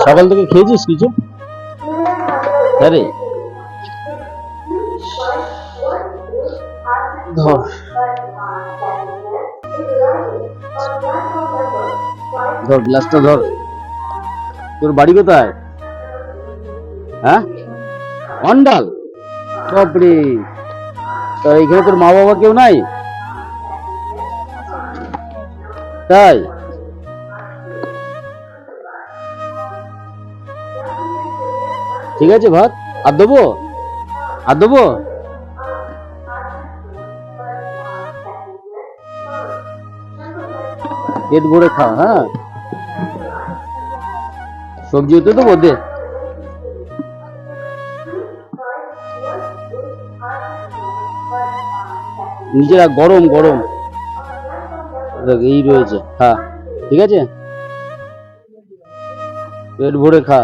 সকাল থেকে খেয়েছিস কিছু? হ্যাঁ রে ধর। ধর, গ্লাসটা ধর। তোর বাড়ি কোথায়? হ্যাঁ? অন্ডাল? বাপরে। তা এখানে তোর মা বাবা কেউ নাই? তাই? ঠিক আছে ভাত? আর দেবো? আর দেবো? পেট ভরে খা হ্যাঁ। সবজি হতে দেবো, দে। নিজেরা গরম গরম। এই রয়েছে হ্যাঁ ঠিক আছে? পেট ভরে খা।